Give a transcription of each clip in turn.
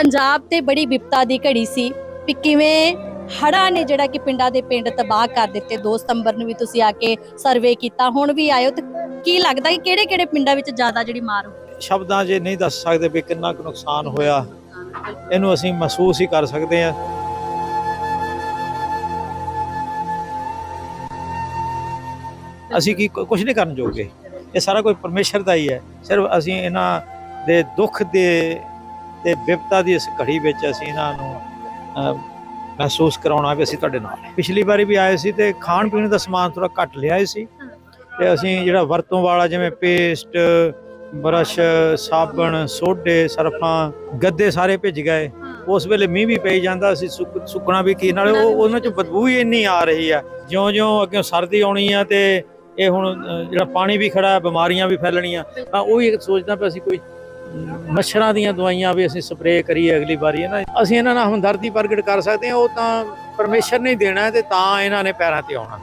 ਪੰਜਾਬ ਤੇ ਬੜੀ ਵਿਪਤਾ ਦੀ ਘੜੀ ਸੀ ਵੀ ਕਿਵੇਂ ਹੜ੍ਹਾਂ ਨੇ ਜਿਹੜਾ ਕਿ ਪਿੰਡਾਂ ਦੇ ਪਿੰਡ ਤਬਾਹ ਕਰ ਦਿੱਤੇ। 2 ਸਤੰਬਰ ਨੂੰ ਵੀ ਤੁਸੀਂ ਆ ਕੇ ਸਰਵੇ ਕੀਤਾ, ਹੁਣ ਵੀ ਆਇਓ ਤੇ ਕੀ ਲੱਗਦਾ ਕਿ ਕਿਹੜੇ ਕਿਹੜੇ ਪਿੰਡਾਂ ਵਿੱਚ ਜ਼ਿਆਦਾ ਜਿਹੜੀ ਮਾਰ ਹੋਈ ਸ਼ਬਦਾਂ 'ਚ ਨਹੀਂ ਦੱਸ ਸਕਦੇ ਵੀ ਕਿੰਨਾ ਕੁ ਨੁਕਸਾਨ ਹੋਇਆ, ਇਹਨੂੰ ਅਸੀਂ ਮਹਿਸੂਸ ਹੀ ਕਰ ਸਕਦੇ ਹਾਂ। ਅਸੀਂ ਕੀ ਕੁਝ ਨਹੀਂ ਕਰਨ ਜੋਗੇ। ਇਹ ਸਾਰਾ ਕੋਈ ਪਰਮੇਸ਼ਰ ਦਾ ਹੀ ਹੈ। ਸਿਰਫ ਅਸੀਂ ਇਹਨਾਂ ਦੇ ਦੁੱਖ ਦੇ ਤੇ ਵਿਪਤਾ ਦੀ ਇਸ ਘੜੀ ਵਿੱਚ ਅਸੀਂ ਇਹਨਾਂ ਨੂੰ ਮਹਿਸੂਸ ਕਰਾਉਣਾ ਵੀ ਅਸੀਂ ਤੁਹਾਡੇ ਨਾਲ। ਪਿਛਲੀ ਵਾਰੀ ਵੀ ਆਏ ਸੀ ਤੇ ਖਾਣ ਪੀਣ ਦਾ ਸਮਾਨ ਥੋੜਾ ਘੱਟ ਲਿਆਏ ਸੀ। ਤੇ ਅਸੀਂ ਜਿਹੜਾ ਵਰਤੋਂ ਵਾਲਾ ਜਿਵੇਂ ਪੇਸਟ ਬਰਸ਼ ਸਾਬਣ ਸੋਡੇ ਸਰਫਾਂ ਗੱਦੇ ਸਾਰੇ ਭਿੱਜ ਗਏ। ਉਸ ਵੇਲੇ ਮੀਂਹ ਵੀ ਪਈ ਜਾਂਦਾ ਸੀ ਸੁੱਕ- ਸੁੱਕਣਾ ਵੀ ਕੀ ਨਾਲੇ ਉਹ ਉਹਨਾਂ ਚ ਬਦਬੂ ਹੀ ਇੰਨੀ ਆ ਰਹੀ ਆ। ਜਿਉਂ-ਜਿਉਂ ਅੱਗੇ ਸਰਦੀ ਆਉਣੀ ਆ ਤੇ ਇਹ ਹੁਣ ਜਿਹੜਾ ਪਾਣੀ ਵੀ ਖੜਾ ਬਿਮਾਰੀਆਂ ਵੀ ਫੈਲਣੀਆਂ ਤਾਂ ਉਹ ਹੀ ਸੋਚਦਾ ਪਿਆ ਅਸੀਂ ਕੋਈ ਮੱਛਰਾਂ ਦੀਆਂ ਦਵਾਈਆਂ ਵੀ ਅਸੀਂ ਸਪਰੇਅ ਕਰੀਏ ਅਗਲੀ ਵਾਰੀ ਹੈ ਨਾ? ਅਸੀਂ ਇਹਨਾਂ ਨਾਲ ਹਮਦਰਦੀ ਪ੍ਰਗਟ ਕਰ ਸਕਦੇ ਹਾਂ ਉਹ ਤਾਂ ਪਰਮੇਸ਼ਰ ਨੇ ਹੀ ਦੇਣਾ ਹੈ ਤੇ ਤਾਂ ਇਹਨਾਂ ਨੇ ਪੈਰਾਂ ਤੇ ਆਉਣਾ।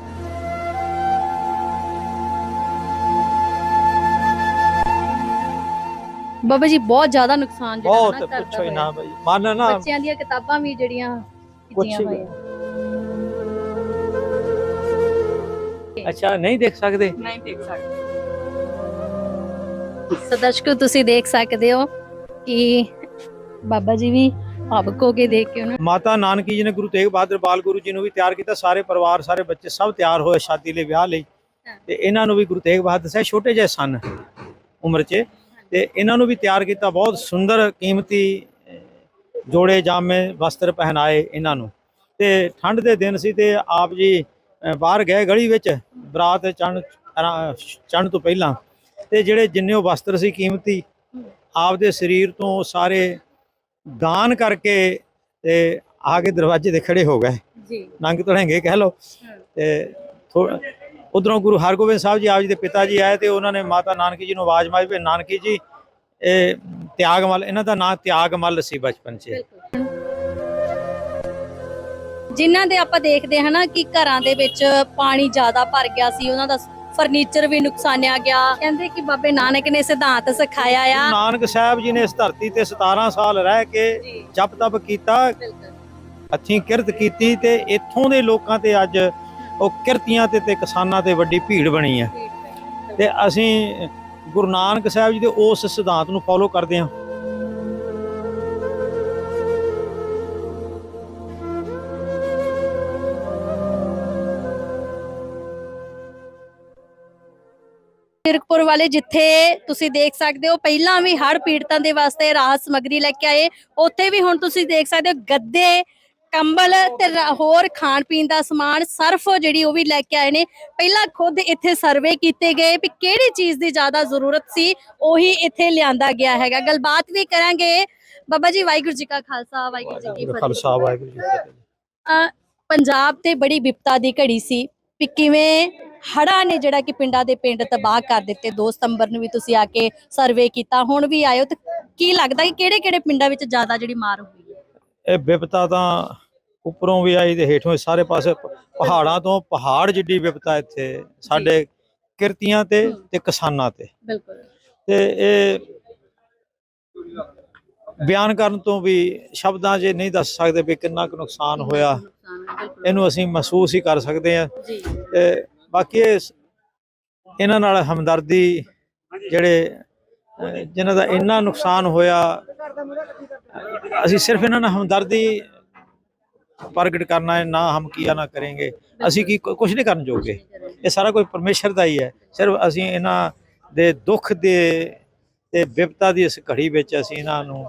ਬਾਬਾ ਜੀ ਬਹੁਤ ਜ਼ਿਆਦਾ ਨੁਕਸਾਨ ਜਿਹੜਾ ਬਹੁਤ ਨਾ ਪੁੱਛੋ ਹੀ। ਨਾ ਬਈ। ਮਨ ਨਾ ਬੱਚਿਆਂ ਦੀਆਂ ਕਿਤਾਬਾਂ ਵੀ ਜਿਹੜੀਆਂ ਕੀਤੀਆਂ ਹੋਈਆਂ। ਅੱਛਾ ਨਹੀਂ ਦੇਖ ਸਕਦੇ? ਨਹੀਂ ਦੇਖ ਸਕਦੇ। ਸੋ ਦਰਸ਼ਕੋ ਤੁਸੀਂ ਦੇਖ ਸਕਦੇ ਹੋ ਕਿ ਬਾਬਾ ਜੀ ਵੀ ਭਾਵੁਕ ਹੋ ਕੇ ਦੇਖ ਕੇ ਉਹਨਾਂ ਮਾਤਾ ਨਾਨਕੀ ਜੀ ਨੇ ਗੁਰੂ ਤੇਗ ਬਹਾਦਰ ਬਾਲ ਗੁਰੂ ਜੀ ਨੂੰ ਵੀ ਤਿਆਰ ਕੀਤਾ। ਸਾਰੇ ਪਰਿਵਾਰ ਸਾਰੇ ਬੱਚੇ ਸਭ ਤਿਆਰ ਹੋਏ ਸ਼ਾਦੀ ਲਈ ਵਿਆਹ ਲਈ। ਤੇ ਇਹਨਾਂ ਨੂੰ ਵੀ ਗੁਰੂ ਤੇਗ ਬਹਾਦਰ ਸਾਹਿਬ ਛੋਟੇ ਜਿਹੇ ਸਨ ਉਮਰ 'ਚ। ਤੇ ਇਹਨਾਂ ਨੂੰ ਵੀ ਤਿਆਰ ਕੀਤਾ ਬਹੁਤ ਸੁੰਦਰ ਕੀਮਤੀ ਜੋੜੇ ਜਾਮੇ ਵਸਤਰ ਪਹਿਨਾਏ ਇਹਨਾਂ ਨੂੰ। ਤੇ ਠੰਡ ਦੇ ਦਿਨ ਸੀ ਤੇ ਆਪ ਜੀ ਬਾਹਰ ਗਏ ਗਲੀ ਵਿੱਚ ਬਰਾਤ ਚੜ੍ਹਨ ਚੜ੍ਹਨ ਤੋਂ ਪਹਿਲਾਂ। ਤੇ ਜਿਹੜੇ ਜਿੰਨੇ ਉਹ ਵਸਤਰ ਸੀ ਕੀਮਤੀ ਆਪਦੇ ਸਰੀਰ ਤੋਂ ਸਾਰੇ ਦਾਨ ਕਰਕੇ ਤੇ ਆ ਕੇ ਦਰਵਾਜ਼ੇ ਤੇ ਖੜੇ ਹੋ ਗਏ। ਜੀ। ਨੰਗ ਧੜੰਗੇ ਕਹਿ ਲਓ। ਤੇ ਉਧਰੋਂ ਗੁਰੂ ਹਰਗੋਬਿੰਦ ਸਾਹਿਬ ਜੀ ਆਪ ਜੀ ਦੇ ਪਿਤਾ ਜੀ ਆਏ ਤੇ ਉਹਨਾਂ ਨੇ ਮਾਤਾ ਨਾਨਕੀ ਜੀ ਨੂੰ ਆਵਾਜ਼ ਮਾਰੀ ਵੀ ਨਾਨਕੀ ਜੀ ਇਹ ਤਿਆਗਮਲ ਇਹਨਾਂ ਦਾ ਨਾਂ ਤਿਆਗਮਲ ਸੀ ਬਚਪਨ 'ਚ। ਜਿਨ੍ਹਾਂ ਦੇ ਆਪਾਂ ਦੇਖਦੇ ਹਾਂ ਨਾ ਕਿ ਘਰਾਂ ਦੇ ਵਿੱਚ ਪਾਣੀ ਜ਼ਿਆਦਾ ਭਰ ਗਿਆ ਸੀ ਉਹਨਾਂ ਦਾ ਫਰਨੀਚਰ ਵੀ ਨੁਕਸਾਨਿਆ ਗਿਆ। ਕਹਿੰਦੇ ਕਿ ਬਾਬੇ ਨਾਨਕ ਨੇ ਸਿਧਾਂਤ ਸਿਖਾਇਆ ਆ। ਨਾਨਕ ਸਾਹਿਬ ਜੀ ਨੇ ਇਸ ਧਰਤੀ ਤੇ 17 ਸਾਲ ਰਹਿ ਕੇ ਜਪ ਤਪ ਕੀਤਾ ਹੱਥੀਂ ਕਿਰਤ ਕੀਤੀ ਤੇ ਇੱਥੋਂ ਦੇ ਲੋਕਾਂ ਤੇ ਅੱਜ ਉਹ ਕਿਰਤੀਆਂ ਤੇ ਤੇ ਕਿਸਾਨਾਂ ਤੇ ਵੱਡੀ ਭੀੜ ਬਣੀ ਹੈ ਤੇ ਅਸੀਂ ਗੁਰੂ ਨਾਨਕ ਸਾਹਿਬ ਜੀ ਦੇ ਉਸ ਸਿਧਾਂਤ ਨੂੰ ਫੋਲੋ ਕਰਦੇ ਹਾਂ। ਫਿਰਕਪੁਰ ਵਾਲੇ ਜਿੱਥੇ ਤੁਸੀਂ ਦੇਖ ਸਕਦੇ ਹੋ ਪਹਿਲਾਂ ਵੀ ਹੜ੍ਹ ਪੀੜਤਾਂ ਦੇ ਵਾਸਤੇ ਰਾਹਤ ਸਮੱਗਰੀ ਲੈ ਕੇ ਆਏ। ਉੱਥੇ ਵੀ ਹੁਣ ਤੁਸੀਂ ਦੇਖ ਸਕਦੇ ਹੋ ਗੱਦੇ ਕੰਬਲ ਤੇ ਹੋਰ ਖਾਣ ਪੀਣ ਦਾ ਸਮਾਨ ਸਰਫ ਜਿਹੜੀ ਉਹ ਵੀ ਲੈ ਕੇ ਆਏ ਨੇ। ਪਹਿਲਾਂ ਖੁਦ ਇੱਥੇ ਸਰਵੇ ਕੀਤੇ ਗਏ ਵੀ ਕਿਹੜੀ ਚੀਜ਼ ਦੀ ਜ਼ਿਆਦਾ ਜ਼ਰੂਰਤ ਸੀ ਉਹੀ ਇੱਥੇ ਲਿਆਂਦਾ ਗਿਆ ਹੈਗਾ। ਗੱਲਬਾਤ ਵੀ ਕਰਾਂਗੇ। ਬਾਬਾ ਜੀ ਵਾਹਿਗੁਰੂ ਜੀ ਕਾ ਖਾਲਸਾ ਵਾਹਿਗੁਰੂ ਜੀ ਕੀ ਫਤਿਹ। ਖਾਲਸਾ ਵਾਹਿਗੁਰੂ ਜੀ ਕੀ ਫਤਿਹ। ਅ, ਪੰਜਾਬ ਤੇ ਬੜੀ ਵਿਪਤਾ ਦੀ ਘੜੀ ਸੀ ਵੀ ਕਿਵੇਂ ਹੜ੍ਹਾਂ ਨੇ ਜਿਹੜਾ ਕਿ ਪਿੰਡਾਂ ਦੇ ਪਿੰਡ ਤਬਾਹ ਕਰ ਦਿੱਤੇ। 2 ਸਤੰਬਰ ਨੂੰ ਵੀ ਤੁਸੀਂ ਆ ਕੇ ਸਰਵੇ ਕੀਤਾ। ਹੁਣ ਵੀ ਆਇਓ ਤੇ ਕੀ ਲੱਗਦਾ ਕਿ ਕਿਹੜੇ ਕਿਹੜੇ ਪਿੰਡਾਂ ਵਿੱਚ ਜ਼ਿਆਦਾ ਜਿਹੜੀ ਮਾਰ ਹੋਈ ਹੈ? ਇਹ ਵਿਪਤਾ ਤਾਂ ਉੱਪਰੋਂ ਵੀ ਆਈ ਤੇ ਹੇਠੋਂ ਸਾਰੇ ਪਾਸੇ ਪਹਾੜਾਂ ਤੋਂ ਪਹਾੜ ਜਿੱਡੀ ਵਿਪਤਾ ਇੱਥੇ। ਸਾਡੇ ਕਿਰਤੀਆਂ ਤੇ ਤੇ ਕਿਸਾਨਾਂ ਤੇ। ਬਿਲਕੁਲ। ਤੇ ਇਹ ਬਿਆਨ ਕਰਨ ਤੋਂ ਵੀ ਸ਼ਬਦਾਂ 'ਚ ਨਹੀਂ ਦੱਸ ਸਕਦੇ ਵੀ ਕਿੰਨਾ ਕੁ ਨੁਕਸਾਨ ਹੋਇਆ। ਇਹਨੂੰ ਅਸੀਂ ਮਹਿਸੂਸ ਹੀ ਕਰ ਸਕਦੇ ਹਾਂ। ਜੀ। ਤੇ ਬਾਕੀ ਇਹ ਇਹਨਾਂ ਨਾਲ ਹਮਦਰਦੀ ਜਿਹੜੇ ਅਹ, ਜਿਨ੍ਹਾਂ ਦਾ ਇੰਨਾ ਨੁਕਸਾਨ ਹੋਇਆ ਅਸੀਂ ਸਿਰਫ ਇਹਨਾਂ ਨਾਲ ਹਮਦਰਦੀ ਪ੍ਰਗਟ ਕਰਨਾ ਹੈ ਨਾ ਹਮ ਕੀਆ ਨਾ ਕਰਾਂਗੇ। ਅਸੀਂ ਕੀ ਕੁਝ ਨਹੀਂ ਕਰਨ ਜੋਗੇ। ਇਹ ਸਾਰਾ ਕੁਝ ਪਰਮੇਸ਼ਰ ਦਾ ਹੀ ਹੈ। ਸਿਰਫ ਅਸੀਂ ਇਹਨਾਂ ਦੇ ਦੁੱਖ ਦੇ ਤੇ ਵਿਪਤਾ ਦੀ ਇਸ ਘੜੀ ਵਿੱਚ ਅਸੀਂ ਇਹਨਾਂ ਨੂੰ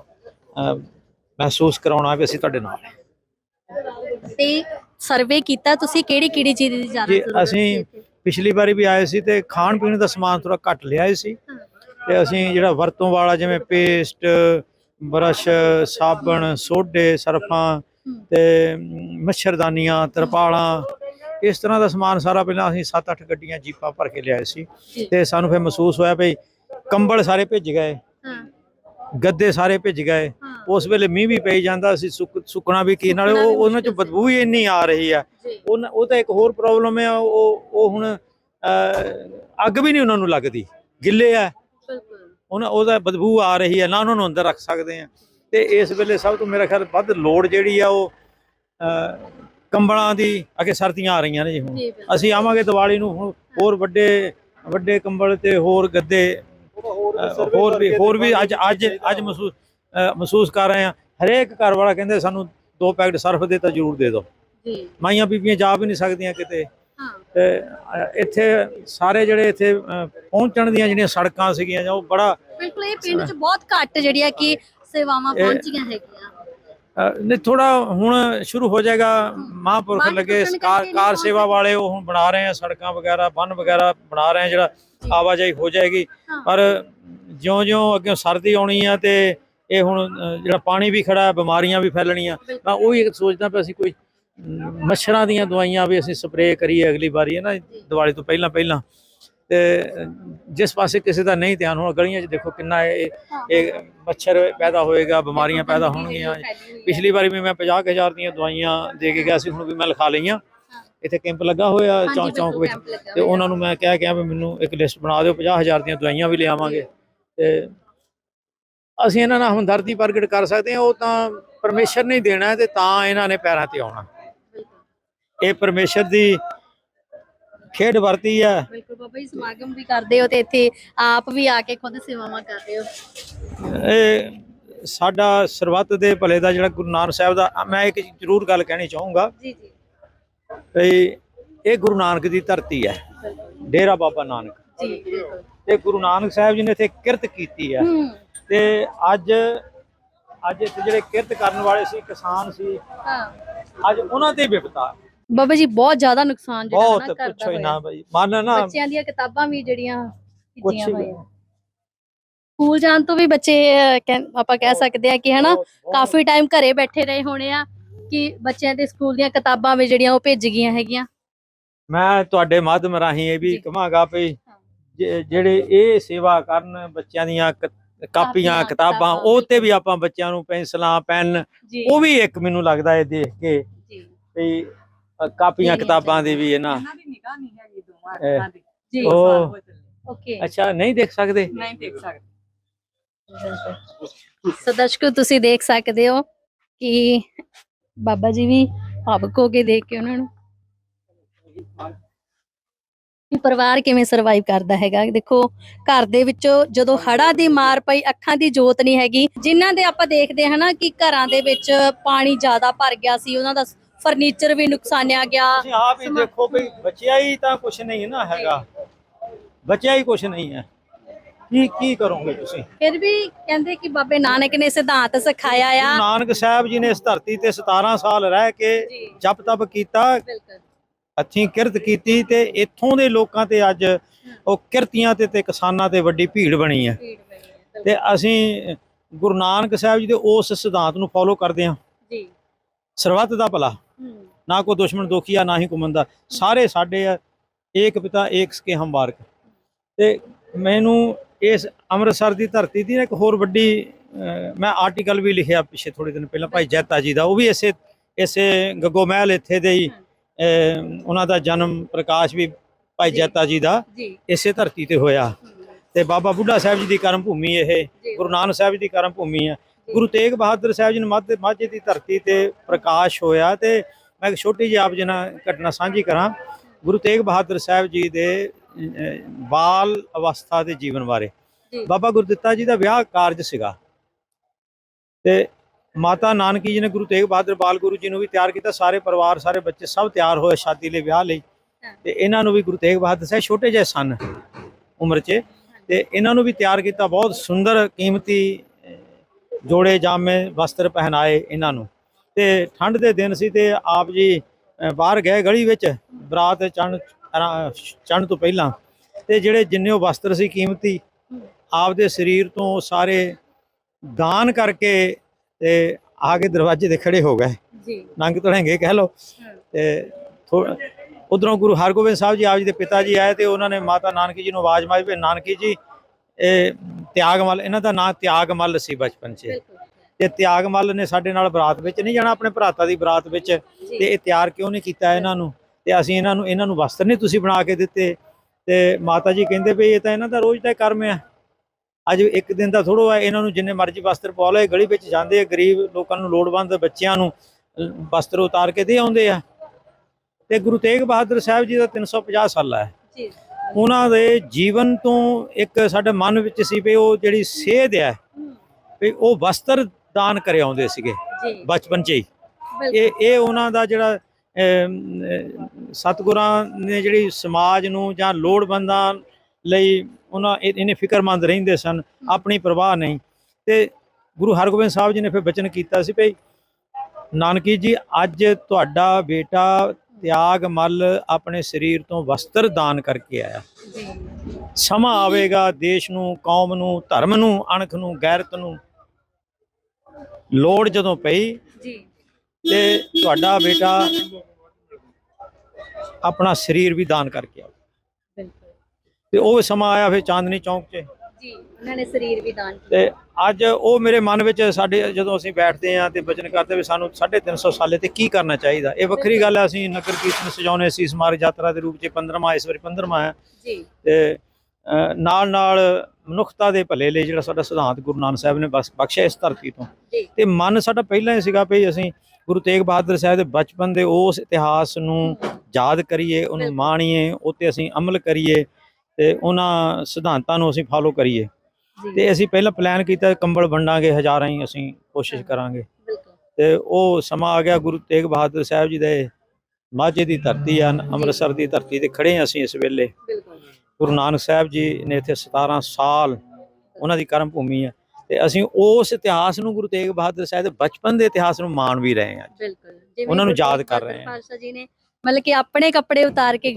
ਮਹਿਸੂਸ ਕਰਾਉਣਾ ਵੀ ਅਸੀਂ ਤੁਹਾਡੇ ਨਾਲ ਹਾਂ। ਤੇ ਸਰਵੇ ਕੀਤਾ ਤੁਸੀਂ ਕਿਹੜੀ ਕਿਹੜੀ ਚੀਜ਼ ਦੀ ਜ਼ਿਆਦਾ ਜੀ, ਜ਼ਰੂਰਤ ਸੀ ਅਸੀਂ ਇੱਥੇ? ਪਿਛਲੀ ਵਾਰੀ ਵੀ ਆਏ ਸੀ ਤੇ ਖਾਣ ਪੀਣ ਦਾ ਸਮਾਨ ਥੋੜਾ ਘੱਟ ਲਿਆਏ ਸੀ। ਤੇ ਅਸੀਂ ਜਿਹੜਾ ਵਰਤੋਂ ਵਾਲਾ ਜਿਵੇਂ ਪੇਸਟ ਬਰਸ਼ ਸਾਬਣ ਸੋਡੇ ਸਰਫਾਂ ਤੇ ਮ, ਮੱਛਰਦਾਨੀਆਂ ਤਰਪਾਲਾਂ ਇਸ ਤਰ੍ਹਾਂ ਦਾ ਸਮਾਨ ਸਾਰਾ ਪਹਿਲਾਂ ਅਸੀਂ 7-8 ਗੱਡੀਆਂ ਜੀਪਾਂ ਭਰ ਕੇ ਲਿਆਏ ਸੀ ਜੀ। ਤੇ ਸਾਨੂੰ ਫਿਰ ਮਹਿਸੂਸ ਹੋਇਆ ਵੀ ਕੰਬਲ ਸਾਰੇ ਭਿੱਜ ਗਏ। ਹਾਂ। ਗੱਦੇ ਸਾਰੇ ਭਿੱਜ ਗਏ। ਉਸ ਵੇਲੇ ਮੀਂਹ ਵੀ ਪਈ ਜਾਂਦਾ ਸੀ ਸੁੱਕ ਸੁੱਕਣਾ ਵੀ ਕੀ ਨਾਲੇ ਉਹ ਉਹਨਾਂ ਚ ਬਦਬੂ ਹੀ ਇੰਨੀ ਆ ਰਹੀ ਆ। ਉਹ ਤਾਂ ਇੱਕ ਹੋਰ ਪ੍ਰੋਬਲਮ ਹੈ ਉਹ ਉਹ ਹੁਣ ਅੱਗ ਵੀ ਨਹੀਂ ਉਹਨਾਂ ਨੂੰ ਲੱਗਦੀ। ਗਿੱਲੇ ਆ। ਉਹਨਾਂ ਉਹਦਾ ਬਦਬੂ ਆ ਰਹੀ ਹੈ ਨਾ ਉਹਨਾਂ ਨੂੰ ਅੰਦਰ ਰੱਖ ਸਕਦੇ ਆ। ਤੇ ਇਸ ਵੇਲੇ ਸਭ ਤੋਂ ਮੇਰਾ ਖਿਆਲ ਵੱਧ ਲੋੜ ਜਿਹੜੀ ਆ ਉਹ ਕੰਬਲਾਂ ਦੀ ਅੱਗੇ ਸਰਦੀਆਂ ਆ ਰਹੀਆਂ ਨੇ ਜੀ ਹੁਣ। ਅਸੀਂ ਆਵਾਂਗੇ ਦੀਵਾਲੀ ਨੂੰ ਹੋਰ ਵੱਡੇ ਵੱਡੇ ਕੰਬਲ ਤੇ ਹੋਰ ਗੱਦੇ ਹੋਰ ਵੀ ਹੋਰ ਵੀ ਅੱਜ ਅੱਜ ਅੱਜ ਮਹਿਸੂਸ ਮਹਿਸੂਸ ਕਰ ਰਹੇ ਆ ਹਰੇਕ ਘਰ ਵਾਲਾ ਕਹਿੰਦੇ ਸਾਨੂੰ ਦੋ ਪੈਕਟ ਸਰਫ ਦੇ ਤਾਂ ਜ਼ਰੂਰ ਦੇ ਦਿਓ। ਜੀ। ਮਾਈਆਂ ਬੀਬੀਆਂ ਜਾ ਵੀ ਨਹੀਂ ਸਕਦੀਆਂ ਕਿਤੇ। ਹਾਂ। ਤੇ ਇੱਥੇ ਸਾਰੇ ਜਿਹੜੇ ਇੱਥੇ ਪਹੁੰਚਣ ਦੀਆਂ ਜਿਹੜੀਆਂ ਸੜਕਾਂ ਸੀਗੀਆਂ ਜਾਂ ਉਹ ਬੜਾ ਬਿਲਕੁਲ ਇਹ ਪਿੰਡ 'ਚ ਬਹੁਤ ਘੱਟ ਜਿਹੜੀਆਂ ਕਿ ਸੇਵਾਵਾਂ ਪਹੁੰਚੀਆਂ ਹੈਗੀਆਂ। ਨਹੀਂ ਥੋੜਾ ਹੁਣ ਸ਼ੁਰੂ ਹੋ ਜਾਏਗਾ। ਮਹਾਂਪੁਰਖ ਲੱਗੇ ਕਾਰ ਕਾਰ ਸੇਵਾ ਵਾਲੇ ਉਹ ਹੁਣ ਬਣਾ ਰਹੇ ਆ ਸੜਕਾਂ ਵਗੈਰਾ ਬੰਨ ਵਗੈਰਾ ਬਣਾ ਰਹੇ ਆ ਜਿਹੜਾ ਆਵਾਜਾਈ ਹੋ ਜਾਏਗੀ। ਹਾਂ। ਪਰ ਜਿਉਂ-ਜਿਉਂ ਅੱਗੇ ਸਰਦੀ ਆਉਣੀ ਆ ਤੇ ਇਹ ਹੁਣ ਜਿਹੜਾ ਪਾਣੀ ਵੀ ਖੜਾ ਹੈ ਬਿਮਾਰੀਆਂ ਵੀ ਫੈਲਣੀਆਂ ਮੈਂ ਉਹੀ ਇੱਕ ਸੋਚਦਾ ਪਿਆ ਸੀ ਕੋਈ ਮੱਛਰਾਂ ਦੀਆਂ ਦਵਾਈਆਂ ਵੀ ਅਸੀਂ ਸਪਰੇਅ ਕਰੀਏ ਅਗਲੀ ਵਾਰੀ ਹੈ ਨਾ ਦੀਵਾਲੀ ਤੋਂ ਪਹਿਲਾਂ ਪਹਿਲਾਂ ਤੇ ਜਿਸ ਪਾਸੇ ਕਿਸੇ ਦਾ ਨਹੀਂ ਧਿਆਨ ਹੋਣਾ ਗਲੀਆਂ 'ਚ ਦੇਖੋ ਕਿੰਨਾ ਇਹ ਇਹ ਮੱਛਰ ਪੈਦਾ ਹੋਏਗਾ ਬਿਮਾਰੀਆਂ ਪੈਦਾ ਹੋਣਗੀਆਂ। ਪਿਛਲੀ ਵਾਰੀ ਵੀ ਮੈਂ 50000 ਦੀਆਂ ਦਵਾਈਆਂ ਦੇ ਕੇ ਗਿਆ ਸੀ ਹੁਣ ਵੀ ਮੈਂ ਲਿਖਾ ਲਈਆਂ। ਇੱਥੇ ਕੈਂਪ ਲੱਗਾ ਹੋਇਆ ਚੌਂਕ ਚੌਂਕ ਵਿੱਚ। ਤੇ ਉਹਨਾਂ ਨੂੰ ਮੈਂ ਕਹਿ ਗਿਆ ਵੀ ਮੈਨੂੰ ਇੱਕ ਲਿਸਟ ਬਣਾ ਦਿਓ 50000 ਦੀਆਂ ਦਵਾਈਆਂ ਵੀ ਲਿਆਵਾਂਗੇ। ਤੇ ਅਸੀਂ ਇਹਨਾਂ ਨਾਲ ਹਮਦਰਦੀ ਪ੍ਰਗਟ ਕਰ ਸਕਦੇ ਹਾਂ ਉਹ ਤਾਂ ਪਰਮੇਸ਼ਰ ਨੇ ਹੀ ਦੇਣਾ ਤੇ ਤਾਂ ਇਹਨਾਂ ਨੇ ਪੈਰਾਂ ਤੇ ਆਉਣਾ। ਇਹ ਪਰਮੇਸ਼ਰ ਦੀ ਖੇਡ ਵਰਤੀ ਹੈ ਬਿਲਕੁਲ ਬਾਬਾ ਜੀ ਸਮਾਗਮ ਵੀ ਕਰਦੇ ਹੋ ਤੇ ਇੱਥੇ ਆਪ ਵੀ ਆ ਕੇ ਖੁਦ ਸੇਵਾਵਾਂ ਕਰਦੇ ਹੋ। ਇਹ ਸਾਡਾ ਸਰਬੱਤ ਦੇ ਭਲੇ ਦਾ ਜਿਹੜਾ ਗੁਰੂ ਨਾਨਕ ਸਾਹਿਬ ਦਾ ਮੈਂ ਇੱਕ ਜ਼ਰੂਰ ਗੱਲ ਕਹਿਣੀ ਚਾਹੂੰਗਾ ਜੀ ਜੀ। ਵੀ ਇਹ ਗੁਰੂ ਨਾਨਕ ਦੀ ਧਰਤੀ ਹੈ। ਡੇਰਾ ਬਾਬਾ ਨਾਨਕ। ਜੀ ਬਿਲਕੁਲ। ਤੇ ਗੁਰੂ ਨਾਨਕ ਸਾਹਿਬ ਜੀ ਨੇ ਇੱਥੇ ਕਿਰਤ ਕੀਤੀ ਹੈ ਹੂੰ। ਤੇ ਅੱਜ ਅੱਜ ਇੱਥੇ ਜਿਹੜੇ ਕਿਰਤ ਕਰਨ ਵਾਲੇ ਸੀ ਕਿਸਾਨ ਸੀ ਹਾਂ। ਅੱਜ ਉਹਨਾਂ ਤੇ ਵਿਪਤਾ। ਬਾਬਾ ਜੀ ਬਹੁਤ ਜ਼ਿਆਦਾ ਨੁਕਸਾਨ ਜਿਹੜਾ ਬਹੁਤ ਨਾ ਕਰਦਾ ਪੁੱਛੋ ਹੀ ਹੋਇਆ। ਨਾ ਬਈ। ਮਨ ਨਾ ਬੱਚਿਆਂ ਦੀਆਂ ਕਿਤਾਬਾਂ ਵੀ ਜਿਹੜੀਆਂ ਕੁਛ ਕੀਤੀਆਂ ਹੋਈਆਂ। ਸਕੂਲ ਜਾਣ ਤੋਂ ਵੀ ਬੱਚੇ ਅਹ, ਕਹਿ- ਆਪਾਂ ਕਹਿ ਸਕਦੇ ਆ ਕਿ ਹਨਾ ਕਾਫੀ ਟਾਈਮ ਘਰੇ ਬੈਠੇ ਰਹੇ ਹੋਣੇ ਆ ਕਿ ਬੱਚਿਆਂ ਦੇ ਸਕੂਲ ਦੀਆਂ ਕਿਤਾਬਾਂ ਵੀ ਜਿਹੜੀਆਂ ਉਹ ਭੇਜ ਗਈਆਂ ਹੈਗੀਆਂ। ਮੈਂ ਤੁਹਾਡੇ ਮਾਧਿਅਮ ਰਾਹੀਂ ਇਹ ਵੀ ਜੀ। ਕਹਾਂਗਾ ਵੀ ਜੇ- ਜਿਹੜੇ ਇਹ ਸੇਵਾ ਕਰਨ ਬੱਚਿਆਂ ਦੀਆਂ ਕ- ਕਾਪੀਆਂ ਕਾਪੀਆਂ, ਕਿਤਾਬਾਂ ਕਿਤਾਬਾਂ, ਉਹ ਤੇ ਵੀ ਆਪਾਂ ਬੱਚਿਆਂ ਨੂੰ ਪੈਨਸਲਾਂ ਪੈਨ ਜੀ। ਉਹ ਵੀ ਇੱਕ ਮੈਨੂੰ ਲੱਗਦਾ ਹੈ ਦੇਖ ਕੇ ਜੀ। ਵੀ ਅ, ਕਾਪੀਆਂ ਕਿਤਾਬਾਂ ਦੀ ਵੀ ਹੈ ਨਾ। ਇਹਨਾਂ ਦੀ ਨਿਗਾਹ ਨਹੀਂ ਹੈਗੀ ਦੋਵਾਂ ਇਹ- ਅੱਖਾਂ ਦੀ। ਜੀ ਉਹ- ਸਾਲ ਹੋ ਚੱਲੇ। ਓਕੇ। ਅੱਛਾ ਨਹੀਂ ਦੇਖ ਸਕਦੇ? ਨਹੀਂ ਦੇਖ ਸਕਦੇ। ਸੋ ਦਰਸ਼ਕੋ ਤੁਸੀਂ ਦੇਖ ਸਕਦੇ ਹੋ ਕਿ ਬਾਬਾ ਜੀ ਵੀ ਭਾਵੁਕ ਹੋ ਕੇ ਦੇਖ ਕੇ ਉਹਨਾਂ ਨੂੰ ਕਿ ਪਰਿਵਾਰ ਕਿਵੇਂ ਸਰਵਾਈਵ ਕਰਦਾ ਹੈਗਾ। ਦੇਖੋ ਘਰ ਦੇ ਵਿੱਚੋਂ ਜਦੋਂ ਹੜਾ ਦੀ ਮਾਰ ਪਈ ਅੱਖਾਂ ਦੀ ਜੋਤ ਨਹੀਂ ਹੈਗੀ। ਜਿਨ੍ਹਾਂ ਦੇ ਆਪਾਂ ਦੇਖਦੇ ਹਾਂ ਨਾ ਕਿ ਘਰਾਂ ਦੇ ਵਿੱਚ ਪਾਣੀ ਜ਼ਿਆਦਾ ਭਰ ਗਿਆ ਸੀ ਉਹਨਾਂ ਦਾ ਫਰਨੀਚਰ ਵੀ ਨੁਕਸਾਨਿਆ ਗਿਆ। ਤੁਸੀਂ ਆਪ ਹੀ ਦੇਖੋ ਵੀ ਬਚਿਆ ਹੀ ਤਾਂ ਕੁਝ ਨਹੀਂ ਨਾ ਹੈਗਾ। ਬਚਿਆ ਹੀ ਕੁਝ ਨਹੀਂ ਹੈ। ਕੀ ਕੀ ਕਰੋਗੇ ਤੁਸੀਂ? ਫਿਰ ਵੀ ਕਹਿੰਦੇ ਕਿ ਬਾਬੇ ਨਾਨਕ ਨੇ ਸਿਧਾਂਤ ਸਿਖਾਇਆ ਆ। ਨਾਨਕ ਸਾਹਿਬ ਜੀ ਨੇ ਇਸ ਧਰਤੀ ਤੇ 17 ਸਾਲ ਰਹਿ ਕੇ ਜਪ ਤਪ ਕੀਤਾ। ਬਿਲਕੁਲ। ਹੱਥੀਂ ਕਿਰਤ ਕੀਤੀ ਤੇ ਇੱਥੋਂ ਦੇ ਲੋਕਾਂ ਤੇ ਅੱਜ ਉਹ ਕਿਰਤੀਆਂ ਤੇ ਤੇ ਕਿਸਾਨਾਂ ਤੇ ਵੱਡੀ ਭੀੜ ਬਣੀ ਹੈ। ਭੀੜ ਬਣੀ ਹੈ, ਤੇ ਅਸੀਂ ਗੁਰੂ ਨਾਨਕ ਸਾਹਿਬ ਜੀ ਦੇ ਉਸ ਸਿਧਾਂਤ ਨੂੰ ਫੋਲੋ ਕਰਦੇ ਹਾਂ। ਜੀ। ਸਰਬੱਤ ਦਾ ਭਲਾ। ਨਾ ਕੋਈ ਦੁਸ਼ਮਣ ਦੁਖੀਆ ਨਾ ਹੀ ਕੋਈ ਮੰਦਾ। ਸਾਰੇ ਸਾਡੇ ਆ ਏਕ ਪਿਤਾ ਏਕ ਸਕੇ ਹਮ ਬਾਰਕ ਤੇ ਮੈਨੂੰ ਇਸ ਅੰਮ੍ਰਿਤਸਰ ਦੀ ਧਰਤੀ ਦੀ ਇੱਕ ਹੋਰ ਵੱਡੀ ਮੈਂ ਆਰਟੀਕਲ ਵੀ ਲਿਖਿਆ ਪਿਛੇ ਥੋੜੇ ਦਿਨ ਪਹਿਲਾਂ ਭਾਈ ਜੈਤਾ ਜੀ ਦਾ। ਉਹ ਵੀ ਇਸੇ ਇਸੇ ਗੱਗੋ ਮਹਿਲ ਇੱਥੇ ਦੇ ਹੀ ਉਹਨਾਂ ਦਾ ਜਨਮ ਪ੍ਰਕਾਸ਼ ਵੀ ਭਾਈ। ਜੈਤਾ ਜੀ ਦਾ ਇਸੇ ਧਰਤੀ ਤੇ ਹੋਇਆ। ਤੇ ਬਾਬਾ ਬੁੱਢਾ ਸਾਹਿਬ ਜੀ ਦੀ ਕਰਮ ਭੂਮੀ ਇਹ। ਗੁਰੂ ਨਾਨਕ ਸਾਹਿਬ ਜੀ ਦੀ ਕਰਮ ਭੂਮੀ ਹੈ ਗੁਰੂ ਤੇਗ ਬਹਾਦਰ ਸਾਹਿਬ ਜੀ ਨੇ ਮਾਝੇ ਮਾਝੇ ਦੀ ਧਰਤੀ ਤੇ ਪ੍ਰਕਾਸ਼ ਹੋਇਆ ਤੇ ਮੈਂ ਇੱਕ ਛੋਟੀ ਜਿਹੀ ਆਪ ਜੀ ਨਾਲ ਘਟਨਾ ਸਾਂਝੀ ਕਰਾਂ। ਗੁਰੂ ਤੇਗ ਬਹਾਦਰ ਸਾਹਿਬ ਜੀ ਦੇ ਬਾਲ ਅਵਸਥਾ ਦੇ ਜੀਵਨ ਬਾਰੇ। ਬਾਬਾ ਗੁਰਦਿੱਤਾ ਜੀ ਦਾ ਵਿਆਹ ਕਾਰਜ ਸੀਗਾ। ਤੇ ਮਾਤਾ ਨਾਨਕੀ ਜੀ ਨੇ ਗੁਰੂ ਤੇਗ ਬਹਾਦਰ ਬਾਲ ਗੁਰੂ ਜੀ ਨੂੰ ਵੀ ਤਿਆਰ ਕੀਤਾ। ਸਾਰੇ ਪਰਿਵਾਰ ਸਾਰੇ ਬੱਚੇ ਸਭ ਤਿਆਰ ਹੋਏ ਸ਼ਾਦੀ ਲਈ ਵਿਆਹ ਲਈ। ਤੇ ਇਹਨਾਂ ਨੂੰ ਵੀ ਗੁਰੂ ਤੇਗ ਬਹਾਦਰ ਸਾਹਿਬ ਛੋਟੇ ਜਿਹੇ ਸਨ ਉਮਰ 'ਚ। ਤੇ ਇਹਨਾਂ ਨੂੰ ਵੀ ਤਿਆਰ ਕੀਤਾ। ਬਹੁਤ ਸੁੰਦਰ ਕੀਮਤੀ ਜੋੜੇ ਜਾਮੇ ਵਸਤਰ ਪਹਿਨਾਏ ਇਹਨਾਂ ਨੂੰ। ਤੇ ਠੰਡ ਦੇ ਦਿਨ ਸੀ ਤੇ ਆਪ ਜੀ ਬਾਹਰ ਗਏ ਗਲੀ ਵਿੱਚ ਬਰਾਤ ਚੜਨ ਚੜਨ ਤੋਂ ਪਹਿਲਾਂ। ਤੇ ਜਿਹੜੇ ਜਿੰਨੇ ਉਹ ਵਸਤਰ ਸੀ ਕੀਮਤੀ ਆਪਦੇ ਸਰੀਰ ਤੋਂ ਸਾਰੇ ਦਾਨ ਕਰਕੇ ਤੇ ਆ ਕੇ ਦਰਵਾਜ਼ੇ ਤੇ ਖੜੇ ਹੋ ਗਏ। ਜੀ। ਨੰਗ ਧੜੇਂਗੇ ਕਹਿ ਲਓ। ਤੇ ਉਧਰੋਂ ਗੁਰੂ ਹਰਗੋਬਿੰਦ ਸਾਹਿਬ ਜੀ ਆਪ ਜੀ ਦੇ ਪਿਤਾ ਜੀ ਆਏ ਤੇ ਉਹਨਾਂ ਨੇ ਮਾਤਾ ਨਾਨਕੀ ਜੀ ਨੂੰ ਆਵਾਜ਼ ਮਾਰੀ ਵੀ ਨਾਨਕੀ ਜੀ ਇਹ ਤਿਆਗਮਲ ਇਹਨਾਂ ਦਾ ਨਾਂ ਤਿਆਗਮਲ ਸੀ ਬਚਪਨ 'ਚ। ਤੇ ਤਿਆਗਮਲ ਨੇ ਸਾਡੇ ਨਾਲ ਬਰਾਤ ਵਿੱਚ ਨਹੀਂ ਜਾਣਾ ਆਪਣੇ ਭਰਾਤਾ ਦੀ ਬਰਾਤ ਵਿੱਚ। ਤੇ ਇਹ ਤਿਆਰ ਕਿਉਂ ਨਹੀਂ ਕੀਤਾ ਇਹਨਾਂ ਨੂੰ? ਤੇ ਅਸੀਂ ਇਹਨਾਂ ਨੂੰ ਇਹਨਾਂ ਨੂੰ ਵਸਤਰ ਨਹੀਂ ਤੁਸੀਂ ਬਣਾ ਕੇ ਦਿੱਤੇ। ਤੇ ਮਾਤਾ ਜੀ ਕਹਿੰਦੇ ਵੀ ਇਹ ਤਾਂ ਇਹਨਾਂ ਦਾ ਰੋਜ਼ ਦਾ ਕਰਮ ਆ। ਅੱਜ ਇੱਕ ਦਿਨ ਦਾ ਥੋੜੋ ਹੈ ਇਹਨਾਂ ਨੂੰ ਜਿੰਨੇ ਮਰਜ਼ੀ ਵਸਤਰ ਪਵਾ ਲਓ ਇਹ ਗਲੀ ਵਿੱਚ ਜਾਂਦੇ ਆ ਗਰੀਬ ਲੋਕਾਂ ਨੂੰ ਲੋੜਵੰਦ ਬੱਚਿਆਂ ਨੂੰ ਵਸਤਰ ਉਤਾਰ ਕੇ ਦੇ ਆਉਂਦੇ ਆ। ਤੇ ਗੁਰੂ ਤੇਗ ਬਹਾਦਰ ਸਾਹਿਬ ਜੀ ਦਾ 350 ਸਾਲਾ ਹੈ। ਜੀ। ਉਹਨਾਂ ਦੇ ਜੀਵਨ ਤੋਂ ਇੱਕ ਸਾਡੇ ਮਨ ਵਿੱਚ ਸੀ ਵੀ ਉਹ ਜਿਹੜੀ ਸੇਧ ਹੈ ਵੀ ਉਹ ਵਸਤਰ ਦਾਨ ਕਰੇ ਆਉਂਦੇ ਸੀਗੇ ਬਚਪਨ 'ਚ ਹੀ। ਇਹ ਇਹ ਉਹਨਾਂ ਦਾ ਜਿਹੜਾ ਸਤਿਗੁਰਾਂ ਨੇ ਜਿਹੜੀ ਸਮਾਜ ਨੂੰ ਜਾਂ ਲੋੜਵੰਦਾਂ ਲਈ ਉਹਨਾਂ ਇਹ- ਇਹਨੇ ਫਿਕਰਮੰਦ ਰਹਿੰਦੇ ਸਨ ਆਪਣੀ ਪਰਵਾਹ ਨਹੀਂ। ਤੇ ਗੁਰੂ ਹਰਗੋਬਿੰਦ ਸਾਹਿਬ ਜੀ ਨੇ ਫਿਰ ਬਚਨ ਕੀਤਾ ਸੀ ਭਈ ਨਾਨਕੀ ਜੀ ਅੱਜ ਤੁਹਾਡਾ ਬੇਟਾ ਤਿਆਗ ਮੱਲ ਆਪਣੇ ਸਰੀਰ ਤੋਂ ਵਸਤਰ ਦਾਨ ਕਰਕੇ ਆਇਆ। ਸਮਾਂ ਆਵੇਗਾ ਦੇਸ਼ ਨੂੰ ਕੌਮ ਨੂੰ ਧਰਮ ਨੂੰ ਅਣਖ ਨੂੰ ਗੈਰਤ ਨੂੰ। ਲੋੜ ਜਦੋਂ ਪਈ ਜੀ। ਤੇ ਤੁਹਾਡਾ ਬੇਟਾ ਆਪਣਾ ਸਰੀਰ ਵੀ ਦਾਨ ਕਰਕੇ ਆਇਆ ਬਿਲਕੁਲ। ਤੇ ਉਹ ਸਮਾਂ ਆਇਆ ਫਿਰ ਚਾਂਦਨੀ ਚੌਂਕ 'ਚ। ਜੀ ਉਹਨਾਂ ਨੇ ਸਰੀਰ ਵੀ ਦਾਨ ਕੀਤਾ ਤੇ ਅੱਜ ਉਹ ਮੇਰੇ ਮਨ ਵਿੱਚ ਸਾਡੇ ਜਦੋਂ ਅਸੀਂ ਬੈਠਦੇ ਆਂ ਤੇ ਬਚਨ ਕਰਦੇ ਵੀ ਸਾਨੂੰ 350 ਸਾਲੇ ਤੇ ਕੀ ਕਰਨਾ ਚਾਹੀਦਾ? ਇਹ ਵੱਖਰੀ ਗੱਲ ਹੈ ਅਸੀਂ ਨਗਰ ਕੀਰਤਨ ਸਜਾਉਨੇ ਸੀ ਸਮਾਰਕ ਯਾਤਰਾ ਦੇ ਰੂਪ 'ਚ 15ਵਾਂ ਇਸ ਵਾਰੀ 15ਵਾਂ ਹੈ। ਜੀ। ਤੇ ਨਾਲ ਨਾਲ ਮਨੁੱਖਤਾ ਦੇ ਭਲੇ ਲਈ ਜਿਹੜਾ ਸਾਡਾ ਸਿਧਾਂਤ ਗੁਰੂ ਨਾਨਕ ਸਾਹਿਬ ਨੇ ਬਸ ਬਖਸ਼ਿਆ ਇਸ ਧਰਤੀ ਤੋਂ। ਤੇ ਮਨ ਸਾਡਾ ਪਹਿਲਾਂ ਹੀ ਸੀਗਾ ਵੀ ਅਸੀਂ ਗੁਰੂ ਤੇਗ ਬਹਾਦਰ ਸਾਹਿਬ ਦੇ ਬਚਪਨ ਦੇ ਉਸ ਇਤਿਹਾਸ ਨੂੰ ਯਾਦ ਕਰੀਏ ਉਹਨੂੰ। ਮਾਣੀਏ ਉੱਤੇ ਅਸੀਂ ਅਮਲ ਕਰੀਏ। ਤੇ ਉਹਨਾਂ ਸਿਧਾਂਤਾਂ ਨੂੰ ਅਸੀਂ ਫਾਲੋ ਕਰੀਏ। ਤੇ ਅਸੀਂ ਪਹਿਲਾਂ ਪਲਾਨ ਕੀਤਾ ਕੰਬਲ ਵੰਡਾਂਗੇ ਹਜ਼ਾਰਾਂ ਹੀ ਅਸੀਂ ਕੋਸ਼ਿਸ਼ ਕਰਾਂਗੇ। ਤੇ ਉਹ ਸਮਾਂ ਆ ਗਿਆ ਗੁਰੂ ਤੇਗ ਬਹਾਦਰ ਸਾਹਿਬ ਜੀ ਦੇ ਮਾਝੇ ਦੀ ਧਰਤੀ ਆ ਅੰਮ੍ਰਿਤਸਰ ਦੀ ਧਰਤੀ ਤੇ ਖੜੇ ਅਸੀਂ ਇਸ ਵੇਲੇ। ਗੁਰੂ ਨਾਨਕ ਸਾਹਿਬ ਜੀ ਨੇ ਇੱਥੇ 17 ਸਾਲ ਉਹਨਾਂ ਦੀ ਕਰਮ ਭੂਮੀ ਹੈ ਤੇ ਅਸੀਂ ਉਸ ਇਤਿਹਾਸ ਨੂੰ ਗੁਰੂ ਤੇਗ ਬਹਾਦਰ ਸਾਹਿਬ ਦੇ ਬਚਪਨ ਦੇ ਇਤਿਹਾਸ ਨੂੰ ਮਾਣ ਵੀ ਰਹੇ ਹਾਂ। ਬਿਲਕੁਲ। ਉਹਨਾਂ ਨੂੰ ਯਾਦ ਕਰ ਰਹੇ ਹਾਂ। ਪਾਤਸ਼ਾਹ ਜੀ ਨੇ ਮਤਲਬ ਕਿ ਆਪਣੇ ਕੱਪੜੇ ਉਤਾਰ ਕੇ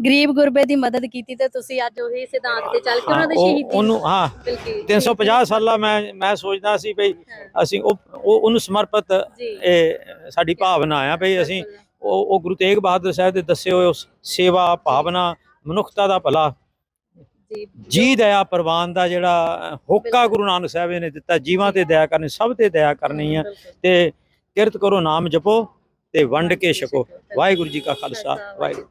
ਗਰੀਬ ਗਰੀਬ ਦੀ ਮਦਦ ਕੀਤੀ ਤੇ ਤੁਸੀਂ ਅੱਜ ਉਹੀ ਸਿਧਾਂਤ ਤੇ ਚੱਲ ਕੇ ਉਹਨਾਂ ਦੇ ਸ਼ਹੀਦੀ ਉਹਨੂੰ ਹਾਂ ਬਿਲਕੁਲ 350 ਸਾਲਾਂ ਮੈਂ ਮੈਂ ਸੋਚਦਾ ਸੀ ਭਈ ਅਸੀਂ ਉਹ ਉਹ- ਉਹਨੂੰ ਸਮਰਪਿਤ ਇਹ ਸਾਡੀ ਭਾਵਨਾ ਆ ਭਈ ਅਸੀਂ ਉਹ ਉਹ ਗੁਰੂ ਤੇਗ ਬਹਾਦਰ ਸਾਹਿਬ ਦੇ ਦੱਸੇ ਹੋਏ ਉਸ ਸੇਵਾ ਭਾਵਨਾ ਮਨੁੱਖਤਾ ਦਾ ਭਲਾ। ਜੀ। ਦਇਆ ਪ੍ਰਵਾਨ ਦਾ ਜਿਹੜਾ ਹੋਕਾ। ਗੁਰੂ ਨਾਨਕ ਸਾਹਿਬ ਨੇ ਦਿੱਤਾ ਜੀਵਾਂ ਤੇ ਦਇਆ ਕਰਨੀ ਸਭ ਤੇ ਦਇਆ ਕਰਨੀ ਆ। ਤੇ ਕਿਰਤ ਕਰੋ ਨਾਮ ਜਪੋ ਤੇ ਵੰਡ ਕੇ ਛਕੋ। ਵਾਹਿਗੁਰੂ ਜੀ ਕਾ ਖਾਲਸਾ ਵਾਹਿਗੁਰੂ।